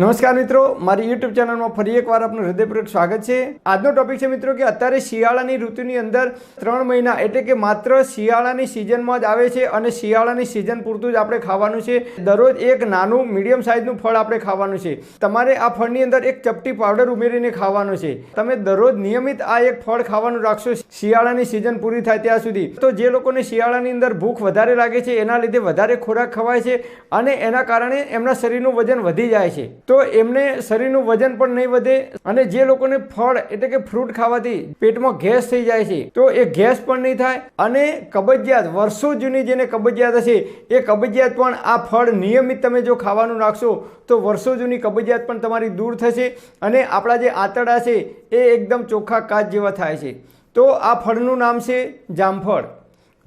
નમસ્કાર મિત્રો, મારી યુટ્યુબ ચેનલમાં ફરી એકવાર આપનું હૃદયપૂર્વક સ્વાગત છે. આજનો ટોપિક છે મિત્રો કે અત્યારે શિયાળાની ઋતુની અંદર ત્રણ મહિના એટલે કે માત્ર શિયાળાની સિઝનમાં જ આવે છે અને શિયાળાની સિઝન પૂરતું જ આપણે ખાવાનું છે. દરરોજ એક નાનું મીડિયમ સાઇઝનું ફળ આપણે ખાવાનું છે. તમારે આ ફળની અંદર એક ચપટી પાવડર ઉમેરીને ખાવાનું છે. તમે દરરોજ નિયમિત આ એક ફળ ખાવાનું રાખશો શિયાળાની સિઝન પૂરી થાય ત્યાં સુધી. તો જે લોકોને શિયાળાની અંદર ભૂખ વધારે લાગે છે, એના લીધે વધારે ખોરાક ખવાય છે અને એના કારણે એમના શરીરનું વજન વધી જાય છે. તો એમને શરીરનું વજન પણ નહીં વધે અને જે લોકોને ફળ એટલે કે ફ્રૂટ ખાવાથી પેટમાં ગેસ થઈ જાય છે, તો એ ગેસ પણ નહીં થાય અને કબજિયાત, વર્ષો જૂની જેને કબજિયાત હશે, એ કબજિયાત પણ આ ફળ નિયમિત તમે જો ખાવાનું રાખશો તો વર્ષો જૂની કબજિયાત પણ તમારી દૂર થશે અને આપણા જે આંતરડા છે, એ એકદમ ચોખ્ખા કાચ જેવા થાય છે. તો આ ફળનું નામ છે જામફળ.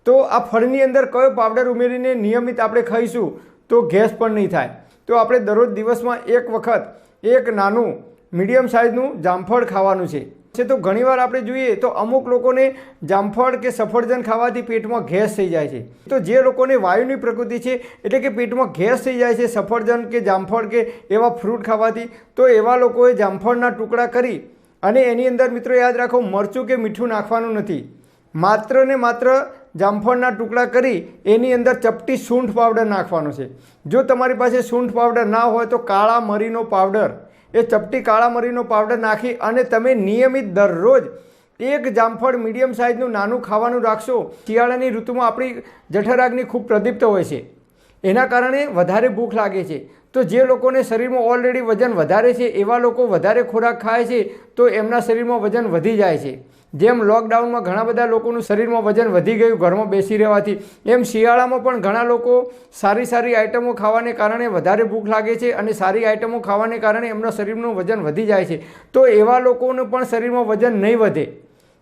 તો આ ફળની અંદર કયો પાવડર ઉમેરીને નિયમિત આપણે ખાઈશું, તો ગેસ પણ નહીં થાય. તો આપણે દરરોજ દિવસમાં એક વખત એક નાનું મીડિયમ સાઇઝનું જામફળ ખાવાનું છે. છે તો ઘણીવાર આપણે જોઈએ તો અમુક લોકોને જામફળ કે સફરજન ખાવાથી પેટમાં ગેસ થઈ જાય છે. તો જે લોકોને વાયુની પ્રકૃતિ છે, એટલે કે પેટમાં ગેસ થઈ જાય છે સફરજન કે જામફળ કે એવા ફ્રૂટ ખાવાથી, તો એવા લોકોએ જામફળના ટુકડા કરી અને એની અંદર મિત્રો યાદ રાખો, મરચું કે મીઠું નાખવાનું નથી. માત્ર ને માત્ર જામફળના ટુકડા કરી એની અંદર ચપટી સૂંઠ પાવડર નાખવાનો છે. જો તમારી પાસે સૂંઠ પાવડર ના હોય તો કાળા મરીનો પાવડર. એ ચપટી કાળા મરીનો પાવડર નાખી અને તમે નિયમિત દરરોજ એક જામફળ મીડિયમ સાઇઝનું નાનું ખાવાનું રાખશો. શિયાળાની ઋતુમાં આપણી જઠરાગની ખૂબ પ્રદીપ્ત હોય છે. એના કારણે વધારે ભૂખ લાગે છે. તો જે લોકોને શરીરમાં ઓલરેડી વજન વધારે છે, એવા લોકો વધારે ખોરાક ખાય છે, તો એમના શરીરમાં વજન વધી જાય છે. જેમ લોકડાઉનમાં ઘણા બધા લોકોનું શરીરમાં વજન વધી ગયું, ઘરમાં બેસી રહેવાથી, એમ શિયાળામાં પણ ઘણા લોકો સારી સારી આઇટમો ખાવાને કારણે વધારે ભૂખ લાગે છે અને સારી આઇટમો ખાવાને કારણે એમના શરીરનું વજન વધી જાય છે. તો એવા લોકોનું પણ શરીરમાં વજન નહીં વધે.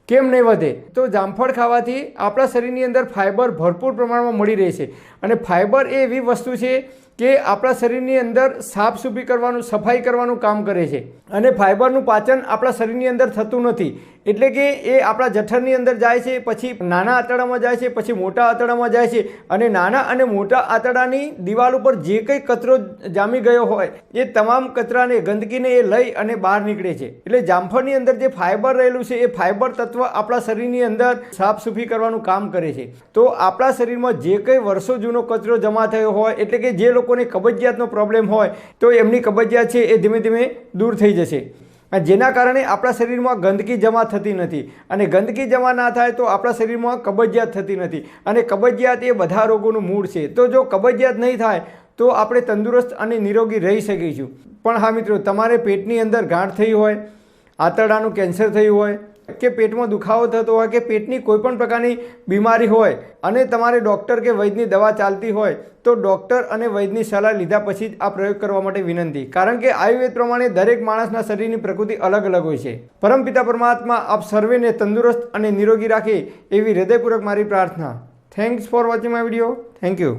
કેમ નહીં વધે? તો જામફળ ખાવાથી આપણા શરીરની અંદર ફાઇબર ભરપૂર પ્રમાણમાં મળી રહે છે. અને ફાઇબર એ એવી વસ્તુ છે કે આપણા શરીરની અંદર સાફસૂફી કરવાનું, સફાઈ કરવાનું કામ કરે છે. અને ફાઇબરનું પાચન આપણા શરીરની અંદર થતું નથી. એટલે કે એ આપણા જઠરની અંદર જાય છે, પછી નાના આંતરડામાં જાય છે, પછી મોટા આંતરડામાં જાય છે. અને નાના અને મોટા આંતરડાની દિવાલ ઉપર જે કંઈ કચરો જામી ગયો હોય, એ તમામ કચરાને, ગંદકીને એ લઈ અને બહાર નીકળે છે. એટલે જામફળની અંદર જે ફાઇબર રહેલું છે, એ ફાઇબર તત્વ આપણા શરીરની અંદર સાફસૂફી કરવાનું કામ કરે છે. તો આપણા શરીરમાં જે કંઈ વર્ષો જૂનો કચરો જમા થયો હોય, એટલે કે જે લોકોને કબજિયાતનો પ્રોબ્લેમ હોય તો એમની કબજિયાત છે એ ધીમે ધીમે દૂર થઈ જશે. જેના કારણે આપણા શરીરમાં ગંદકી જમા થતી નથી અને ગંદકી જમા ના થાય તો આપણા શરીરમાં કબજિયાત થતી નથી અને કબજિયાત એ બધા રોગોનું મૂળ છે. તો જો કબજિયાત નહીં થાય તો આપણે તંદુરસ્ત અને નિરોગી રહી શકીશું. પણ હા મિત્રો, તમારે પેટની અંદર ગાંઠ થઈ હોય, આંતરડાનું કેન્સર થયું હોય કે પેટમાં દુખાવો થતો હોય કે પેટની કોઈ પણ પ્રકારની બીમારી હોય અને તમારે ડૉક્ટર કે વૈદ્યની દવા ચાલતી હોય, તો ડૉક્ટર અને વૈદ્યની સલાહ લીધા પછી જ આ પ્રયોગ કરવા માટે વિનંતી. કારણ કે આયુર્વેદ પ્રમાણે દરેક માણસના શરીરની પ્રકૃતિ અલગ અલગ હોય છે. પરમપિતા પરમાત્મા આપ સર્વેને તંદુરસ્ત અને નિરોગી રાખે એવી હૃદયપૂર્વક મારી પ્રાર્થના. Thanks for watching my video thank you